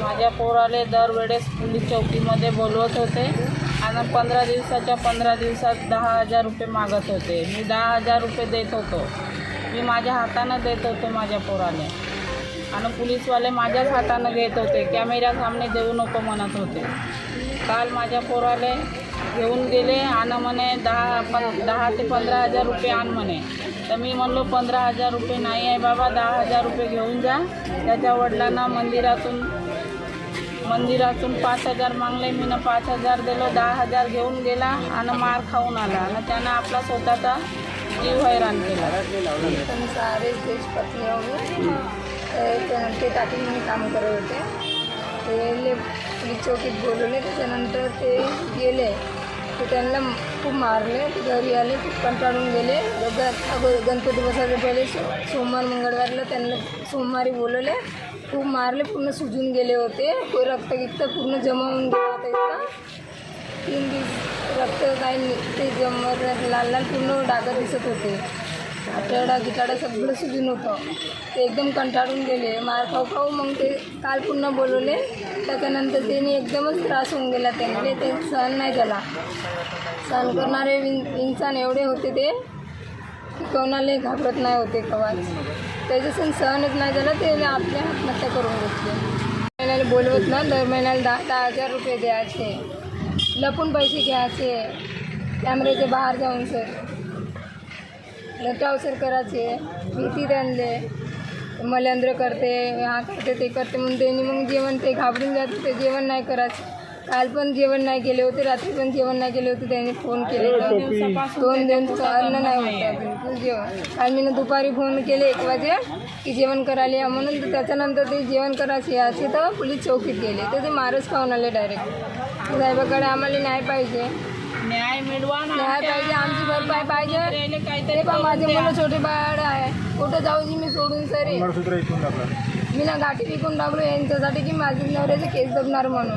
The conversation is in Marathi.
माझ्या पोराले दरवेळेस पोलीस चौकीमध्ये बोलवत होते आणि पंधरा दिवसाच्या पंधरा दिवसात दहा हजार रुपये मागत होते. मी दहा हजार रुपये देत होतो. मी माझ्या हातानं देत होते माझ्या पोराने आणि पोलीसवाले माझ्याच हातानं घेत होते. कॅमेरा सामने देऊ नको म्हणत होते. काल माझ्या पोराले घेऊन गेले आणि म्हणे दहा पण दहा ते पंधरा हजार रुपये आण म्हणे. तर मी म्हणलो पंधरा हजार रुपये नाही आहे बाबा दहा हजार रुपये घेऊन जा. त्याच्या वडिलांना मंदिरातून मंदिरातून पाच हजार मागले मी ना पाच हजार दिलो दहा हजार घेऊन गेला आणि मार खाऊन आला. आणि त्यानं आपला स्वतःचा जीव हैराण केला. पण सारे देशपत्नी ते- टाकी मी काम करत होते. ते लेफ्ट चौकीत बोलवले त्याच्यानंतर ते गेले. ते त्यांना खूप मारले ते घरी आले खूप कंटाळून गेले. ग- गणपती बसायच्या पहिले सो- सोमवार मंगळवारला त्यांना सोमवारी बोलवले. खूप मारले पूर्ण सुजून गेले होते. को- रक्त गिक्त पूर्ण जमावून होऊन गेला होता तीन दिवस रक्त काही ते जमर लाल लाल पूर्ण डागं दिसत होते. आठवडा गिटाडा सगळं सुजून होतं. ते एकदम कंटाळून गेले. मार खाऊ खाऊ मग ते काल पुन्हा बोलवले. त्याच्यानंतर त्यांनी एकदमच त्रास होऊन गेला त्यांना. ते सहन नाही झाला. सहन करणारे विन इंसान एवढे होते ते कोणालाही घाबरत नाही होते कवाच. त्याच्यासून सहनच नाही झालं. ते आपल्या आत्महत्या करून घेतली. महिन्याला बोलवत ना दर महिन्याला दहा दहा हजार रुपये द्यायचे. लपून पैसे घ्यायचे. कॅमेऱ्याच्या बाहेर जाऊन सर. लटावसर करायचे भीती त्यांले. मलेंद्र करते हा करते ते करते म्हणून त्यांनी मग जेवण ते घाबरून जात होते जेवण नाही करायचं. काल पण जेवण नाही केले होते रात्री पण जेवण नाही केले होते त्यांनी फोन केले. दोन दिवस अन्न नाही होतं बिलकुल जेवण. काल मी दुपारी फोन केले एक वाजे की जेवण करायला या म्हणून तर त्याच्यानंतर ते जेवण करायचे असे तर पोलीस चौकीत गेले. तर ते मारच खाऊन आले डायरेक्ट साहेबाकडे आम्हाला न्याय पाहिजे. न्याय मिळवा न्याय पाहिजे आमची भरपाई पाहिजे. ते पण माझे. मुलं छोटे बाळ आहे. कुठं जाऊ जी मी सोडून सरी. मी ना गाठी विकून टाकलो यांच्यासाठी की माझे नवऱ्याचे केस दबणार म्हणून.